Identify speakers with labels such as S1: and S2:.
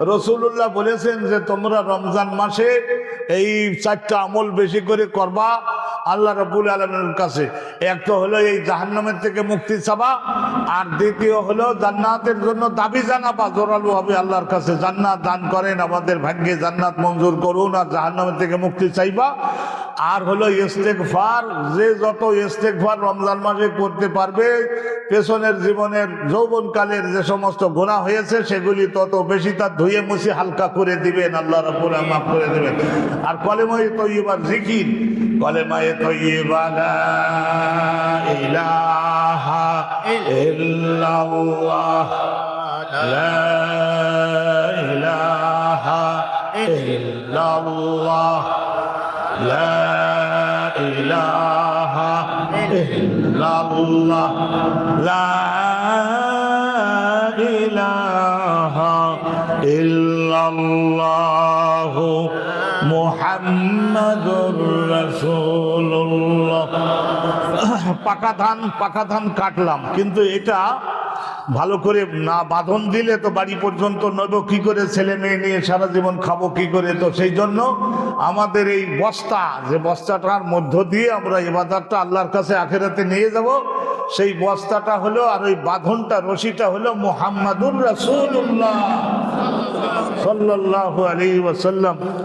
S1: রসুল্লাহ বলেছেন যে তোমরা রমজান মাসে এই চারটা আমল বেশি করে করবা আল্লাহ রবুল আলমের কাছে। একটা হলো এই জাহান্নামের থেকে মুক্তি চাবা, আর দ্বিতীয় হলো জান্নাতের জন্য দাবি জানাবা, জোরালু হবে আল্লাহর কাছে জান্নাত দান করেন, আমাদের ভাগ্যে জান্নাত মঞ্জুর করুন, আর জাহান্নামের থেকে মুক্তি চাইবা। আর হলো ইস্তেকফার যে যত ইস্তেকফার রমজান মাসে করতে পারবে, পেছনের জীবনের যৌবনকালের যে সমস্ত গোনা হয়েছে, সেগুলি তত বেশি তার ধুয়ে মুছে হালকা করে দিবেন। আল্লাহ রাব্বুল আলামিন মাফ করে দিবেন। আর কলেমায়ে তৈয়বার জিকির কলেমায়ে তৈয়বা লা ইলাহা ইল্লাল্লাহ, লা ইলাহা ইল্লাল্লাহ لا ইলাহা ইল্লাল্লাহ লা ইলাহা ইল্লাল্লাহ মুহাম্মাদুর রাসূলুল্লাহ। পাকা ধান পাকা ধান কাটলাম কিন্তু এটা ভালো করে না বাঁধন দিলে তো বাড়ি পর্যন্ত নেব কি করে ছেলে মেয়ে নিয়ে সারা জীবন খাব, কি করে? তো সেই জন্য আমাদের এই বস্তা, যে বস্তাটার মধ্য দিয়ে আমরা এই বাজারটা আল্লাহর কাছে আখেরাতে নিয়ে যাব, সেই বস্তাটা হলো আর ওই বাঁধনটা, রশিটা হলো মোহাম্মদুর রাসূলুল্লাহ। সাল্লাল্লাহু আলাইহি ওয়াসাল্লাম।